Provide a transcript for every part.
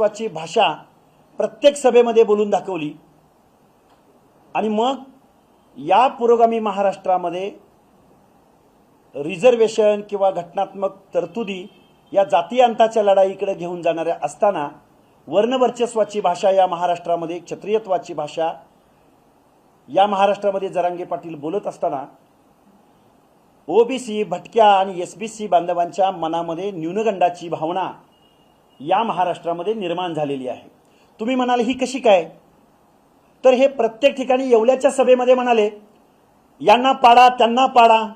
वर्चस्वाची भाषा प्रत्येक सभेमध्ये बोलून दाखवली. आणि मग या पुरोगामी महाराष्ट्रामध्ये रिझर्वेशन किंवा घटनात्मक तरतुदी या जाती अंताच्या लढाईकडे घेऊन जाणाऱ्या असताना वर्णवर्चस्वाची भाषा या महाराष्ट्रामध्ये क्षत्रियत्वाची भाषा या महाराष्ट्रामध्ये जरांगे पाटील बोलत असताना ओबीसी भटक्या आणि एस बी सी बांधवांच्या मनामध्ये न्यूनगंडाची भावना या महाराष्ट्रामध्ये निर्माण झालेली आहे. तुम्ही म्हणाल ही कशी काय? तर हे प्रत्येक ठिकाणी येवल्याच्या सभेमध्ये म्हणाले यांना पाडा त्यांना पाडा.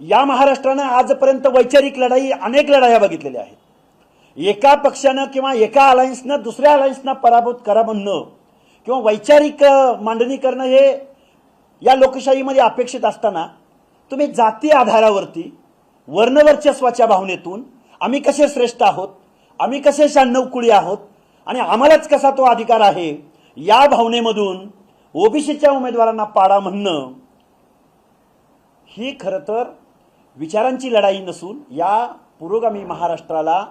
या महाराष्ट्रानं आजपर्यंत वैचारिक लढाई अनेक लढाया बघितलेल्या आहेत. एका पक्षानं किंवा एका अलायन्सनं दुसऱ्या अलायन्सना पराभूत करा म्हणणं किंवा वैचारिक मांडणी करणं हे या लोकशाहीमध्ये अपेक्षित असताना तुम्ही जाती आधारावरती वर्णवर्चस्वाच्या भावनेतून आम्ही कसे श्रेष्ठ आहोत? आम्ही कसे शहाण्णव कुळी आहोत? आणि आम्हालाच कसा तो अधिकार आहे? या भावनेमधून ओबीसीच्या उमेदवारांना पाडा म्हणणं ही खरं तर विचारांची लढाई नसून या पुरोगामी महाराष्ट्राला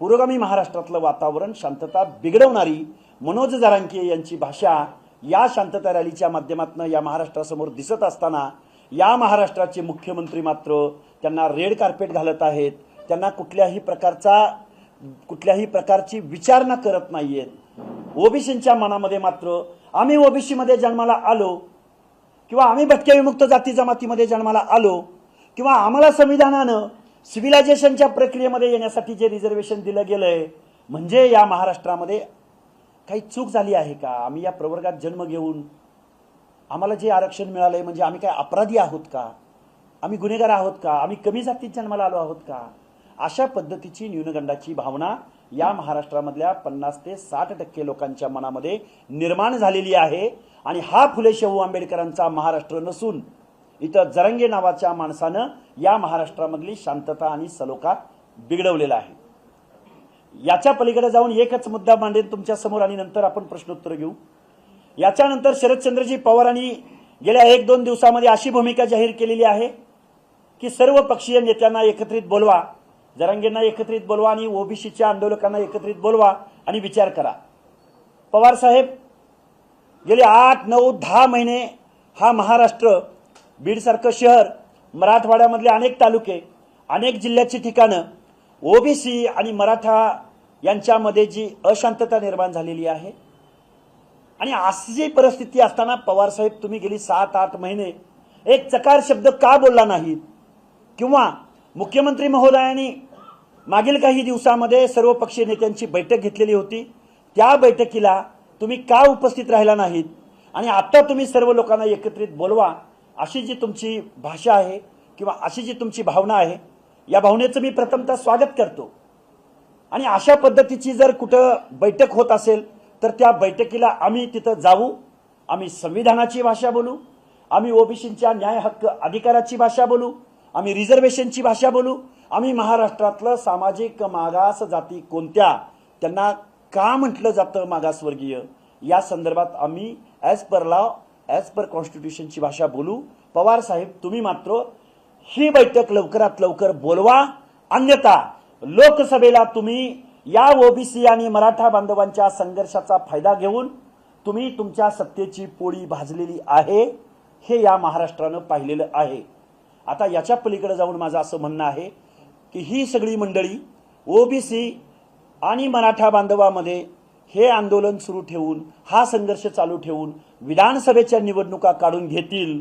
पुरोगामी महाराष्ट्रातलं वातावरण शांतता बिघडवणारी मनोज जरांके यांची भाषा या शांतता रॅलीच्या माध्यमातून या महाराष्ट्रासमोर दिसत असताना या महाराष्ट्राचे मुख्यमंत्री मात्र त्यांना रेड कार्पेट घालत आहेत. त्यांना कुठल्याही प्रकारचा कुठल्याही प्रकारची विचारणा करत नाहीयेत. ओबीसींच्या मनामध्ये मात्र आम्ही ओबीसीमध्ये जन्माला आलो किंवा आम्ही भटक्या विमुक्त जाती जमातीमध्ये जन्माला आलो किंवा आम्हाला संविधानानं सिव्हिलायझेशनच्या प्रक्रियेमध्ये येण्यासाठी जे रिझर्वेशन दिलं गेलंय म्हणजे या महाराष्ट्रामध्ये काही चूक झाली आहे का? आम्ही या प्रवर्गात जन्म घेऊन आम्हाला जे आरक्षण मिळालंय म्हणजे आम्ही काय अपराधी आहोत का? आम्ही गुन्हेगार आहोत का? आम्ही कमी जातीत जन्माला आलो आहोत का? अशा पद्धतीची न्यूनगंडाची भावना या महाराष्ट्रामधल्या पन्नास ते साठ टक्के लोकांच्या मनामध्ये निर्माण झालेली आहे आणि हा फुले शाहू आंबेडकरांचा महाराष्ट्र नसून इथं जरंगे नावाच्या माणसानं या महाराष्ट्रामधली शांतता आणि सलोखा बिघडवलेला आहे. याच्या पलीकडे जाऊन एकच मुद्दा मांडेन तुमच्यासमोर आणि नंतर आपण प्रश्नोत्तर घेऊ. याच्यानंतर शरदचंद्रजी पवारांनी गेल्या एक दोन दिवसामध्ये अशी भूमिका जाहीर केलेली आहे की सर्व पक्षीय नेत्यांना एकत्रित बोलवा. जरांगेंना एकत्रित बोलवा आणि ओबीसीच्या आंदोलकांना एकत्रित बोलवा आणि विचार करा. पवार साहेब गेले आठ नऊ दहा महिने हा महाराष्ट्र बीडसारखं शहर मराठवाड्यामधले अनेक तालुके अनेक जिल्ह्याची ठिकाणं ओबीसी आणि मराठा यांच्यामध्ये जी अशांतता निर्माण झालेली आहे. आणि अशी जी परिस्थिती असताना पवारसाहेब तुम्ही गेली सात आठ महिने एक चकार शब्द का बोलला नाहीत? किंवा मुख्यमंत्री महोदयांनी मागील काही दिवसामध्ये सर्व पक्षीय नेत्यांची बैठक घेतलेली होती. त्या बैठकीला तुम्ही का उपस्थित राहिला नाहीत? आणि आत्ता तुम्ही सर्व लोकांना एकत्रित बोलवा अशी जी तुमची भाषा आहे किंवा अशी जी तुमची भावना आहे या भावनेचं मी प्रथमतः स्वागत करतो. आणि अशा पद्धतीची जर कुठं बैठक होत असेल तर त्या बैठकीला आम्ही तिथं जाऊ. आम्ही संविधानाची भाषा बोलू. आम्ही ओबीसींच्या न्याय हक्क अधिकाराची भाषा बोलू. आम्ही रिझर्वेशनची भाषा बोलू. आम्ही महाराष्ट्रातलं सामाजिक मागास जाती कोणत्या त्यांना का म्हटलं जातं मागासवर्गीय? या संदर्भात आम्ही as per law as per कॉन्स्टिट्यूशनची भाषा बोलू. पवार साहेब तुम्ही मात्र ही बैठक लवकरात लवकर बोलवा. अन्यथा लोकसभेला तुम्ही या ओबीसी आणि मराठा बांधवांच्या संघर्षाचा फायदा घेऊन तुम्ही तुमच्या सत्तेची पोळी भाजलेली आहे. हे या महाराष्ट्रानं पाहिलेलं आहे. आता याच्या पलीकडे जाऊन माझं असं म्हणणं आहे की ही सगळी मंडळी ओबीसी आणि मराठा बांधवामध्ये हे आंदोलन सुरू ठेवून हा संघर्ष चालू ठेवून विधानसभेच्या निवडणुका काढून घेतील.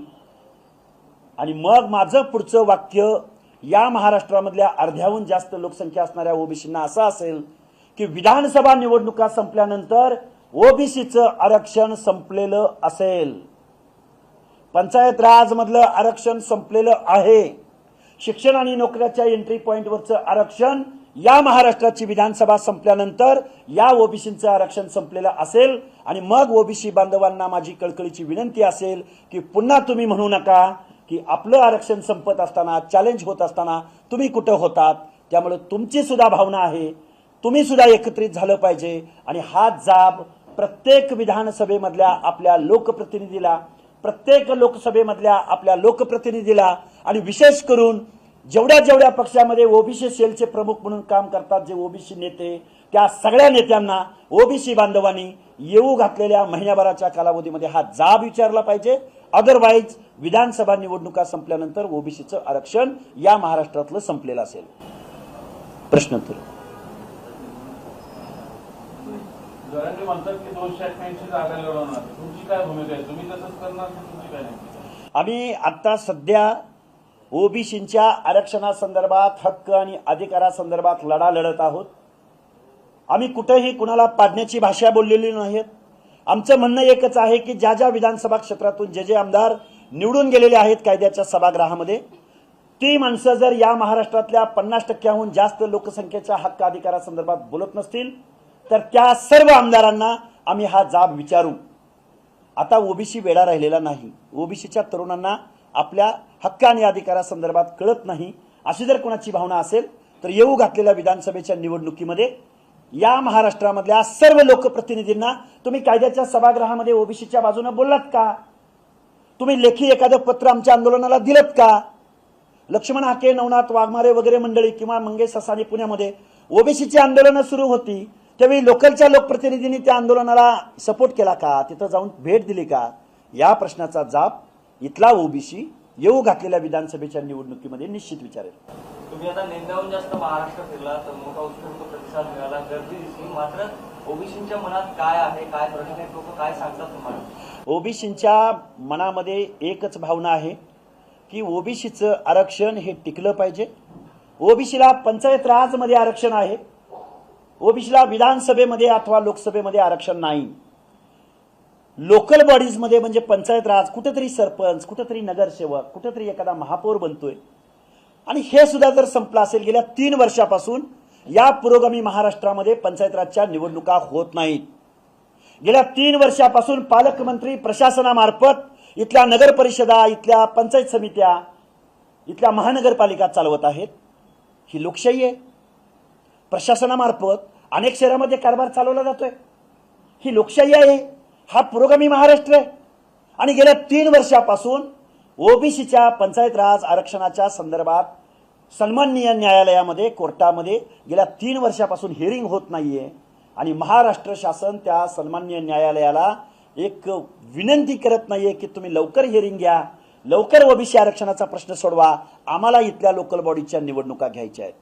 आणि मग माझं पुढचं वाक्य या महाराष्ट्रामधल्या अर्ध्याहून जास्त लोकसंख्या असणाऱ्या ओबीसींना असं असेल की विधानसभा निवडणुका संपल्यानंतर ओबीसीचं आरक्षण संपलेलं असेल. पंचायत राज मधलं आरक्षण संपलेलं आहे. शिक्षण आणि नोकऱ्याच्या एंट्री पॉईंटवरचं आरक्षण या महाराष्ट्राची विधानसभा संपल्यानंतर या ओबीसीचं आरक्षण संपलेलं असेल आणि मग ओबीसी बांधवांना माझी कळकळीची विनंती असेल की पुन्हा तुम्ही म्हणू नका की आपलं आरक्षण संपत असताना चॅलेंज होत असताना तुम्ही कुठं होतात? त्यामुळे तुमची सुद्धा भावना आहे. तुम्ही सुद्धा एकत्रित झालं पाहिजे आणि हा जाब प्रत्येक विधानसभेमधल्या आपल्या लोकप्रतिनिधीला प्रत्येक लोकसभेमधल्या आपल्या लोकप्रतिनिधीला आणि विशेष करून जेवढ्या जेवढ्या पक्षामध्ये ओबीसी सेलचे प्रमुख म्हणून काम करतात जे ओबीसी नेते त्या सगळ्या नेत्यांना ओबीसी बांधवांनी येऊ घातलेल्या महिन्याभराच्या कालावधीमध्ये हा जाब विचारला पाहिजे. अदरवाईज विधानसभा निवडणुका संपल्यानंतर ओबीसीचं आरक्षण या महाराष्ट्रातलं संपलेलं असेल. प्रश्नोत्तर. जरांगे म्हणतात की दोनशे अठ्ठ्याऐंशी जागा लढवणार तुमची काय भूमिका आहे? तुम्ही तसंच करणार की तुमची काय नाही? आम्ही आता सध्या ओबीसींच्या आरक्षणासंदर्भात हक्क आणि अधिकारासंदर्भात लढा लढत आहोत. आम्ही कुठेही कुणाला पाडण्याची भाषा बोललेली नाहीत. आमचं म्हणणं एकच आहे की ज्या ज्या विधानसभा क्षेत्रातून जे जे आमदार निवडून गेलेले आहेत कायद्याच्या सभागृहामध्ये ती माणसं जर या महाराष्ट्रातल्या पन्नास टक्क्याहून जास्त लोकसंख्येच्या हक्क अधिकारासंदर्भात बोलत नसतील तर त्या सर्व आमदारांना आम्ही हा जाब विचारू. आता ओबीसी वेळा राहिलेला नाही. ओबीसीच्या तरुणांना आपल्या हक्क आणि अधिकारासंदर्भात कळत नाही. अशी जर कोणाची भावना असेल तर येऊ घातलेल्या विधानसभेच्या निवडणुकीमध्ये या महाराष्ट्रामधल्या सर्व लोकप्रतिनिधींना तुम्ही कायद्याच्या सभागृहामध्ये ओबीसीच्या बाजूने बोललात का? तुम्ही लेखी एखादं पत्र आमच्या आंदोलनाला दिलं का? लक्ष्मण हाके नवनाथ वाघमारे वगैरे मंडळी किंवा मंगेश ससानी पुण्यामध्ये ओबीसीची आंदोलनं सुरू होती. त्यावेळी लोकलच्या लोकप्रतिनिधींनी त्या आंदोलनाला सपोर्ट केला का? तिथं जाऊन भेट दिली का? या प्रश्नाचा जाब इथला ओबीसी येऊ घातलेल्या विधानसभेच्या निवडणुकीमध्ये निश्चित विचारेल. तुम्ही आता जास्त महाराष्ट्र फिरला तर मोठा उत्स्फूर्त प्रतिसाद मिळाला. गर्दी दिसली. मात्र ओबीसीच्या मनात काय आहे काय लोक काय सांगतात तुम्हाला? ओबीसींच्या मनामध्ये एकच भावना आहे की ओबीसीचं आरक्षण हे टिकलं पाहिजे. ओबीसीला पंचायत राजमध्ये आरक्षण आहे. ओबीसीला विधानसभेमध्ये अथवा लोकसभेमध्ये आरक्षण नाही. लोकल बॉडीजमध्ये म्हणजे पंचायत राज कुठेतरी सरपंच कुठेतरी नगरसेवक कुठेतरी एखादा महापौर बनतोय. आणि हे सुद्धा जर संपलं असेल गेल्या तीन वर्षापासून या पुरोगामी महाराष्ट्रामध्ये पंचायत राजच्या निवडणुका होत नाहीत. गेल्या तीन वर्षापासून पालकमंत्री प्रशासनामार्फत इथल्या नगर परिषदा इथल्या पंचायत समित्या इथल्या महानगरपालिका चालवत आहेत. ही लोकशाही आहे. प्रशासनामार्फत अनेक शहरामध्ये कारभार चालवला जातोय. ही लोकशाही आहे हा पुरोगामी महाराष्ट्र आहे. आणि गेल्या तीन वर्षापासून ओबीसीच्या पंचायत राज आरक्षणाच्या संदर्भात सन्माननीय न्यायालयामध्ये कोर्टामध्ये गेल्या तीन वर्षापासून हिअरिंग होत नाहीये. आणि महाराष्ट्र शासन त्या सन्माननीय न्यायालयाला एक विनंती करत नाहीये की तुम्ही लवकर हिअरिंग घ्या लवकर ओबीसी आरक्षणाचा प्रश्न सोडवा. आम्हाला इथल्या लोकल बॉडीच्या निवडणुका घ्यायच्या आहेत.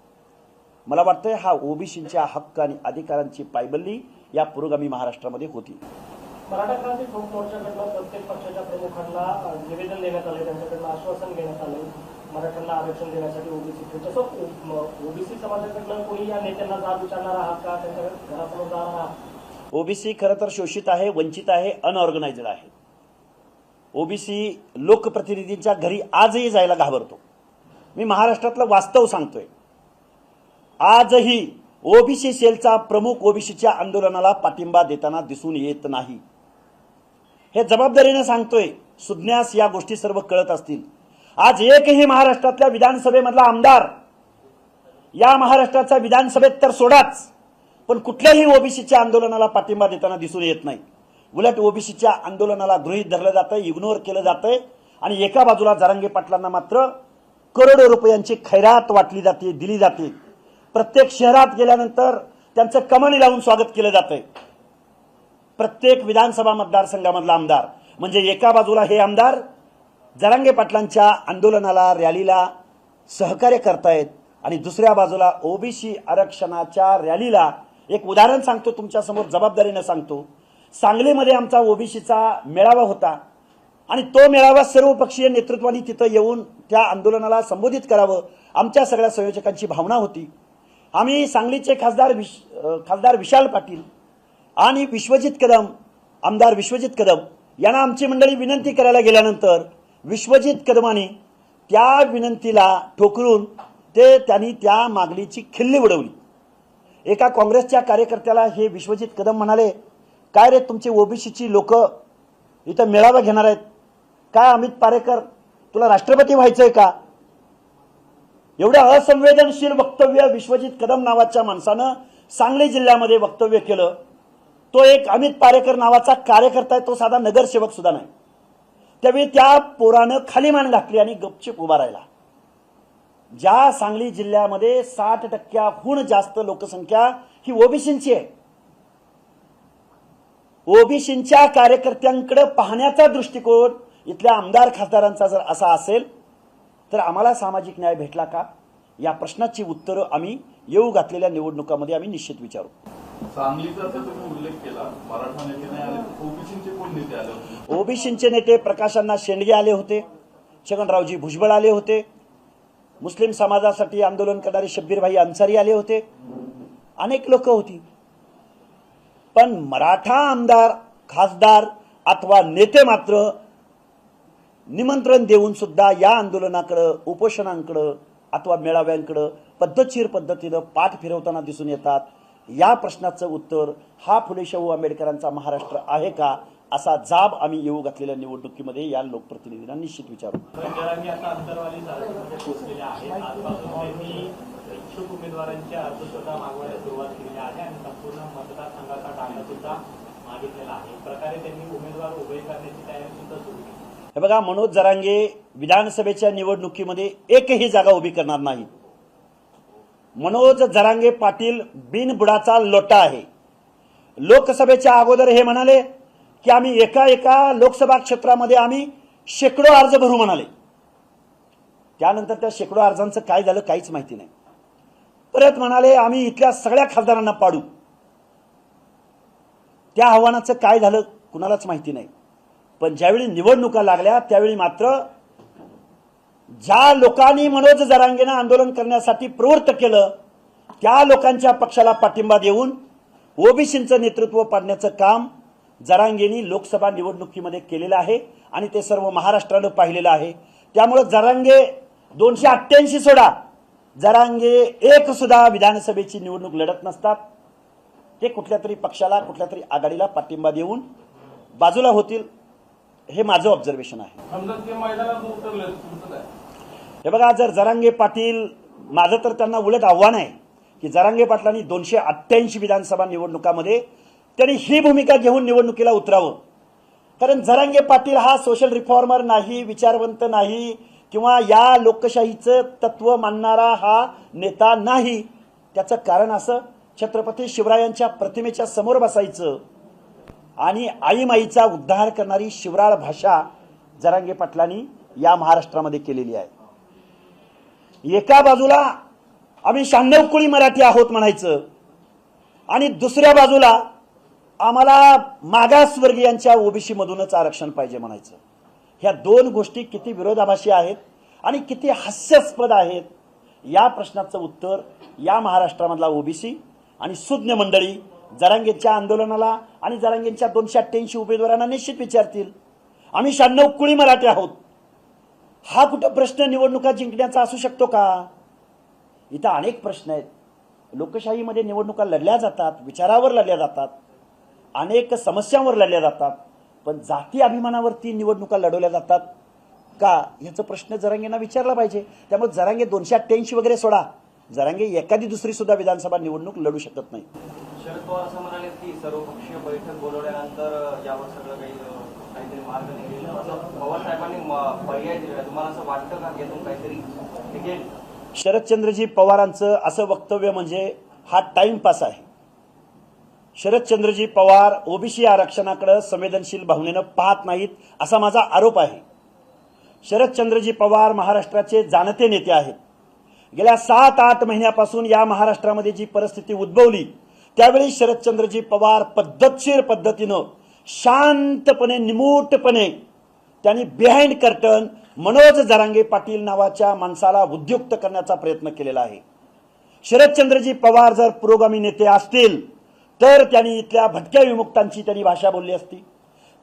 मला वाटतंय हा ओबीसीच्या हक्क आणि अधिकारांची पायबल्ली या पुरोगामी महाराष्ट्रामध्ये होती. मराठा क्रांती ठोक मोर्चाकडनं प्रत्येक पक्षाच्या प्रमुखांना निवेदन देण्यात आले त्यांच्याकडनं आश्वासन घेण्यात आलं मराठ्यांना आरक्षण देण्यासाठी ओबीसी तसं ओबीसी समाजाकडनं कोणी या नेत्यांना जाब विचारणार आहात का? त्यांच्या घरासमोर जाणार आहात? ओबीसी खरं तर शोषित आहे वंचित आहे अनऑर्गनायझड आहे. ओबीसी लोकप्रतिनिधींच्या घरी आजही जायला घाबरतो. मी महाराष्ट्रातलं वास्तव सांगतोय. आजही ओबीसी सेलचा प्रमुख ओबीसीच्या आंदोलनाला पाठिंबा देताना दिसून येत नाही. हे जबाबदारीने सांगतोय सुज्ञास या गोष्टी सर्व कळत असतील. आज एकही महाराष्ट्रातल्या विधानसभेमधला आमदार या महाराष्ट्राच्या विधानसभेत तर सोडाच पण कुठल्याही ओबीसीच्या आंदोलनाला पाठिंबा देताना दिसून येत नाही. उलट ओबीसीच्या आंदोलनाला गृहीत धरलं जातं इग्नोर केलं जातंय आणि एका बाजूला जरांगे पाटलांना मात्र करोडो रुपयांची खैरात वाटली जाते दिली जाते. प्रत्येक शहरात गेल्यानंतर त्यांचं कमनी लावून स्वागत केलं जातंय. प्रत्येक विधानसभा मतदारसंघामधला आमदार म्हणजे एका बाजूला हे आमदार जरांगे पाटलांच्या आंदोलनाला रॅलीला सहकार्य करतायत आणि दुसऱ्या बाजूला ओबीसी आरक्षणाच्या रॅलीला एक उदाहरण सांगतो तुमच्यासमोर जबाबदारीनं सांगतो. सांगलीमध्ये आमचा ओबीसीचा मेळावा होता आणि तो मेळावा सर्वपक्षीय नेतृत्वाने तिथं येऊन त्या आंदोलनाला संबोधित करावं आमच्या सगळ्या संयोजकांची भावना होती. आम्ही सांगलीचे खासदार विश खासदार विशाल पाटील आणि विश्वजित कदम आमदार विश्वजित कदम यांना आमची मंडळी विनंती करायला गेल्यानंतर विश्वजित कदमाने त्या विनंतीला ठोकरून ते त्यांनी त्या मागणीची खिल्ली उडवली. एका काँग्रेसच्या कार्यकर्त्याला हे विश्वजित कदम म्हणाले काय रे तुमची ओबीसीची लोक इथं मेळावा घेणार आहेत? काय अमित पारेकर तुला राष्ट्रपती व्हायचं आहे का? एवढं असंवेदनशील वक्तव्य विश्वजित कदम नावाच्या माणसानं सांगली जिल्ह्यामध्ये वक्तव्य केलं. तो एक अमित पारेकर नावाचा कार्यकर्ता आहे तो साधा नगरसेवक सुद्धा नाही. त्यावेळी त्या पोरानं खाली मान घातली आणि गपचिप उभा राहिला. ज्या सांगली जिल्ह्यामध्ये साठ टक्क्याहून जास्त लोकसंख्या ही ओबीसींची आहे. ओबीसींच्या कार्यकर्त्यांकडे पाहण्याचा दृष्टिकोन इथल्या आमदार खासदारांचा जर असा असेल तर आम्हाला सामाजिक न्याय भेटला का? या प्रश्नाची उत्तरं आम्ही येऊ घातलेल्या निवडणुकामध्ये आम्ही निश्चित विचारू. ओबीसींचे नेते प्रकाशांना शेंडगे आले होते छगनरावजी भुजबळ आले होते मुस्लिम समाजासाठी आंदोलन करणारे शब्बीरभाई अन्सारी आले होते. अनेक लोक होती. पण मराठा आमदार खासदार अथवा नेते मात्र निमंत्रण देऊन सुद्धा या आंदोलनाकडं उपोषणांकडं अथवा मेळाव्यांकडं पद्धतशीर पद्धतीनं पाठ फिरवताना दिसून येतात. या प्रश्नाचं उत्तर हा फुले शाहू आंबेडकरांचा महाराष्ट्र आहे का? असा जाब आम्ही येऊ घातलेल्या निवडणुकीमध्ये या लोकप्रतिनिधींना निश्चित विचारू. इच्छुक उमेदवारांचे अर्ज सुद्धा मागवायला सुरुवात केलेली आहे आणि संपूर्ण मतदारसंघाचा डाटा सुद्धा मागितलेला आहे. एक प्रकारे त्यांनी उमेदवार उभे करण्याची तयारी सुद्धा सुरू केली. हे बघा मनोज जरांगे विधानसभेच्या निवडणुकीमध्ये एकही जागा उभी करणार नाही. मनोज जरांगे पाटील बिनबुडाचा लोटा आहे. लोकसभेच्या अगोदर हे म्हणाले की आम्ही एका एका लोकसभा क्षेत्रामध्ये आम्ही शेकडो अर्ज भरू म्हणाले. त्यानंतर त्या शेकडो अर्जांचं काय झालं काहीच माहिती नाही. परत म्हणाले आम्ही इथल्या सगळ्या खासदारांना पाडू. त्या आव्हानाचं काय झालं कुणालाच माहिती नाही. पण ज्यावेळी निवडणुका लागल्या त्यावेळी मात्र ज्या लोकांनी मनोज जरांगेनं आंदोलन करण्यासाठी प्रवृत्त केलं त्या लोकांच्या पक्षाला पाठिंबा देऊन ओबीसींचं नेतृत्व पाडण्याचं काम जरांगेनी लोकसभा निवडणुकीमध्ये केलेलं आहे आणि ते सर्व महाराष्ट्रानं पाहिलेलं आहे. त्यामुळं जरांगे दोनशे अठ्ठ्याऐंशी सोडा. जरांगे एक सुद्धा विधानसभेची निवडणूक लढत नसतात. ते कुठल्या तरी पक्षाला कुठल्या तरी आघाडीला पाठिंबा देऊन बाजूला होतील. हे माझं ऑब्झर्वेशन आहे. हे बघा जर जरांगे पाटील माझं तर त्यांना उलट आव्हान आहे की जरांगे पाटलांनी दोनशे अठ्ठ्याऐंशी विधानसभा निवडणुकामध्ये त्यांनी ही भूमिका घेऊन निवडणुकीला उतरावं. कारण जरांगे पाटील हा सोशल रिफॉर्मर नाही विचारवंत नाही किंवा या लोकशाहीचं तत्व मानणारा हा नेता नाही. त्याचं कारण असं छत्रपती शिवरायांच्या प्रतिमेच्या समोर बसायचं. आणि आईमाईचा उद्धार करणारी शिवराळ भाषा जरांगे पाटलांनी या महाराष्ट्रामध्ये केलेली आहे. एका बाजूला आम्ही शहाण्णव कुळी मराठी आहोत म्हणायचं आणि दुसऱ्या बाजूला आम्हाला मागासवर्गीयांच्या ओबीसीमधूनच आरक्षण पाहिजे म्हणायचं. ह्या दोन गोष्टी किती विरोधाभाषी आहेत आणि किती हास्यास्पद आहेत या प्रश्नाचं उत्तर या महाराष्ट्रामधला ओबीसी आणि सुज्ञ मंडळी जरांगेच्या आंदोलनाला आणि जरांगेंच्या दोनशे अठ्ठ्याऐंशी उमेदवारांना निश्चित विचारतील. आम्ही शहाण्णव कुळी मराठी आहोत? हा कुठं प्रश्न निवडणुका जिंकण्याचा असू शकतो का? इथं अनेक प्रश्न आहेत. लोकशाहीमध्ये निवडणुका लढल्या जातात विचारावर लढल्या जातात. अनेक समस्यांवर लढल्या जातात. पण जाती अभिमानावरती निवडणुका लढवल्या जातात का? याचा प्रश्न जरांगेंना विचारला पाहिजे. त्यामुळे जरांगे दोनशे अठ्ठ्याऐंशी वगैरे सोडा. जरांगे एखादी दुसरी सुद्धा विधानसभा निवडणूक लढू शकत नाही शरद पवार असं म्हणाले की सर्वपक्षीय बैठक बोलवल्यानंतर यावर सगळं काही काहीतरी मार्ग निघेल असं पवार साहेबांनी पर्याय दिला तुम्हाला असं वाटतं का की यातून काहीतरी निघेल? शरदचंद्रजी पवारांचं असं वक्तव्य म्हणजे हा टाइमपास आहे. शरदचंद्रजी पवार ओबीसी आरक्षणाकडे संवेदनशील भावनेनं पाहत नाहीत असा माझा आरोप आहे. शरदचंद्रजी पवार महाराष्ट्राचे जाणते नेते आहेत. गेल्या सात आठ महिन्यापासून या महाराष्ट्रामध्ये जी परिस्थिती उद्भवली त्यावेळी शरदचंद्रजी पवार पद्धतशीर पद्धतीनं शांतपणे निमूटपणे त्यांनी बिहाइंड कर्टन मनोज जरांगे पाटील नावाच्या माणसाला उद्युक्त करण्याचा प्रयत्न केलेला आहे. शरदचंद्रजी पवार जर पुरोगामी नेते असतील तर त्यांनी इथल्या भटक्या विमुक्तांची त्यांनी भाषा बोलली असती.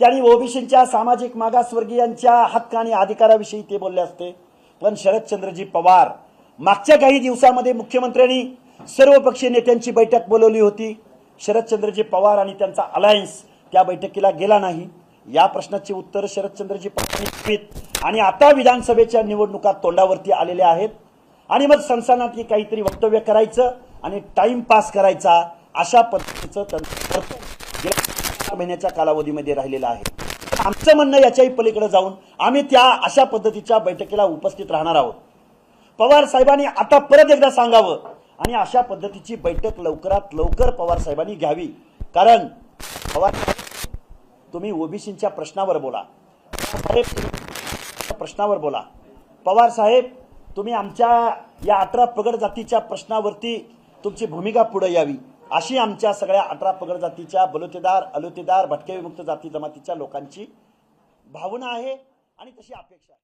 त्यांनी ओबीसींच्या सामाजिक मागासवर्गीयांच्या हक्क आणि अधिकाराविषयी ते बोलले असते. पण शरदचंद्रजी पवार मागच्या काही दिवसामध्ये मुख्यमंत्र्यांनी सर्वपक्षीय नेत्यांची बैठक बोलवली होती. शरदचंद्रजी पवार आणि त्यांचा अलायन्स त्या बैठकीला गेला नाही. या प्रश्नाची उत्तर शरदचंद्रजी पवार आणि आता विधानसभेच्या निवडणुका तोंडावरती आलेल्या आहेत. आणि मग संस्थानातली काहीतरी वक्तव्य करायचं आणि टाइम पास करायचा अशा पद्धतीचं तंत्र महिन्याच्या कालावधीमध्ये राहिलेलं आहे. आमचं म्हणणं याच्याही पलीकडे जाऊन आम्ही त्या अशा पद्धतीच्या बैठकीला उपस्थित राहणार आहोत. पवार साहेबांनी आता परत एकदा सांगावं. आणि अशा पद्धतीची बैठक लवकरात लवकर पवार साहेबांनी घ्यावी. कारण पवार साहेब, तुम्ही ओबीसीच्या प्रश्नावर बोला. साहेब प्रश्नावर बोला. पवार साहेब तुम्ही आमच्या या अठरा पगड जातीच्या प्रश्नावरती तुमची भूमिका पुढे यावी. अशी आमच्या सगळ्या अठरा पगड जातीच्या बलुतेदार अलुतेदार भटके विमुक्त जाती जमातीच्या लोकांची भावना आहे आणि तशी अपेक्षा आहे.